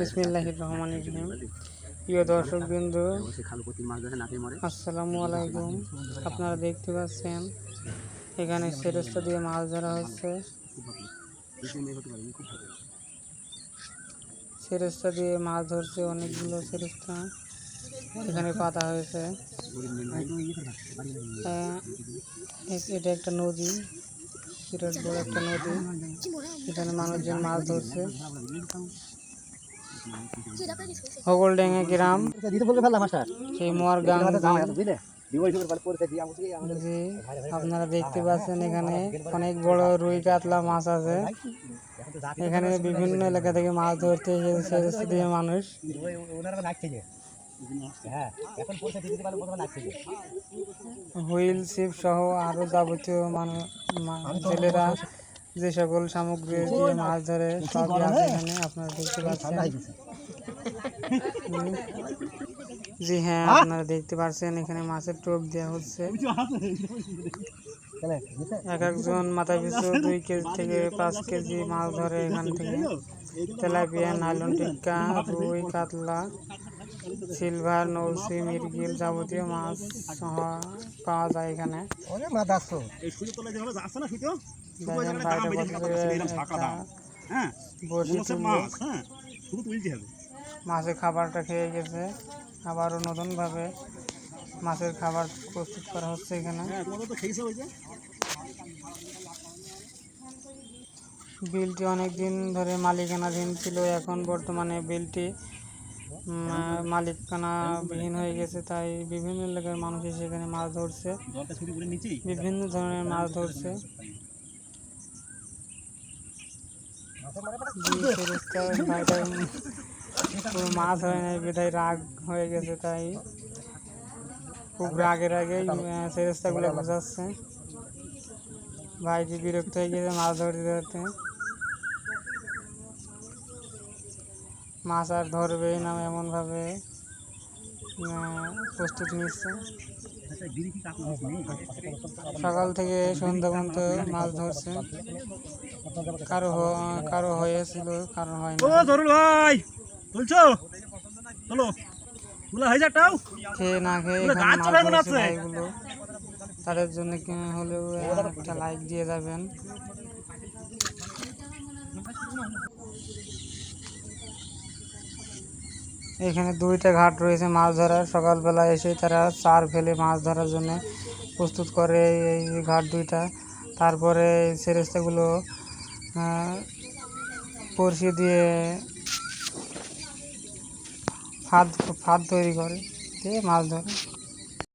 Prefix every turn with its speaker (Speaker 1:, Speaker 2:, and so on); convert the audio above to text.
Speaker 1: বিসমিল্লাহির রহমানির রহিম। প্রিয় দর্শক বিন্দু আসসালামু আলাইকুম। আপনারা দেখতে পাচ্ছেন এখানে সেরেস্তা দিয়ে মাছ ধরা হচ্ছে। সেরেস্তা দিয়ে মাছ ধরছে অনেকগুলো সেরেস্তা এখানে পাতা হয়েছে। আহ, এটা একটা নদী। বিরাট বড় একটা নদী। এখানে মানুষজন মাছ ধরছে। হগলডেঙ্গা গ্রাম। সেই মোয়ারগাং। জি আপনারা দেখতে পাচ্ছেন এখানে অনেক বড় রুই কাতলা মাছ আছে। এখানে বিভিন্ন এলাকা থেকে মাছ ধরতে এসেছে মানুষ।
Speaker 2: হ্যাঁ
Speaker 1: হুইল ছিপ সহ আরও যাবতীয় মানুষ ছেলেরা যে সকল সামগ্রী দিয়ে মাছ ধরে সবই আছে এখানে আপনারা দেখতে পাচ্ছেন। জি হ্যাঁ আপনারা দেখতে পাচ্ছেন এখানে মাছের টোপ দেওয়া হচ্ছে। এক একজন মাথা পিছু দুই কেজি থেকে পাঁচ কেজি মাছ ধরে এখান থেকে। তেলাপিয়া নাইলন টিক্কা রুই কাতলা সিলভার নৌসি মিরগিল যাবতীয় মাছ পাওয়া যায় এখানে। বাইরে
Speaker 3: হ্যাঁ
Speaker 1: বসি
Speaker 3: হ্যাঁ?
Speaker 1: মাছের খাবারটা খেয়ে গেছে। আবারও নতুনভাবে মাছের খাবার প্রস্তুত করা হচ্ছে এখানে।
Speaker 3: হ্যাঁ
Speaker 1: বিলটি অনেক দিন ধরে মালিকানাধীন ছিল। এখন বর্তমানে বিলটি মালিকানাবিহীন হয়ে গেছে। তাই বিভিন্ন এলাকার মানুষ এসে এখানে মাছ ধরছে। বিভিন্ন ধরনের মাছ ধরছে। কোনো মাছ হয় নাই বিধায় রাগ হয়ে গেছে তাই খুব রাগের আগেই ফেরেস্তাগুলো বোঝাচ্ছে ভাইটি বিরক্ত হয়ে গেছে মাছ ধরতে ধরতে মাছ আর ধরবেই না এমনভাবে প্রস্তুতি নিচ্ছে। সকাল থেকে সন্ধ্যা পর্যন্ত মাছ ধরছে। কারও কারও হয়েছিল কারও হয়
Speaker 3: ও
Speaker 1: না
Speaker 3: জরুল ভাই তুলছো চলো তুলা হয়ে যাটাও
Speaker 1: খেয়ে না খেয়ে তাদের জন্য কি হলেও একটা লাইক দিয়ে যাবেন। এখানে দুইটা ঘাট রয়েছে মাছ ধরার। সকালবেলা এসে তারা চার ফেলে মাছ ধরার জন্য প্রস্তুত করে এই ঘাট দুইটা। তারপরে সেরেস্তাগুলো পরশি দিয়ে ফাঁদ ফাঁদ তৈরি করে, দিয়ে মাছ ধরে।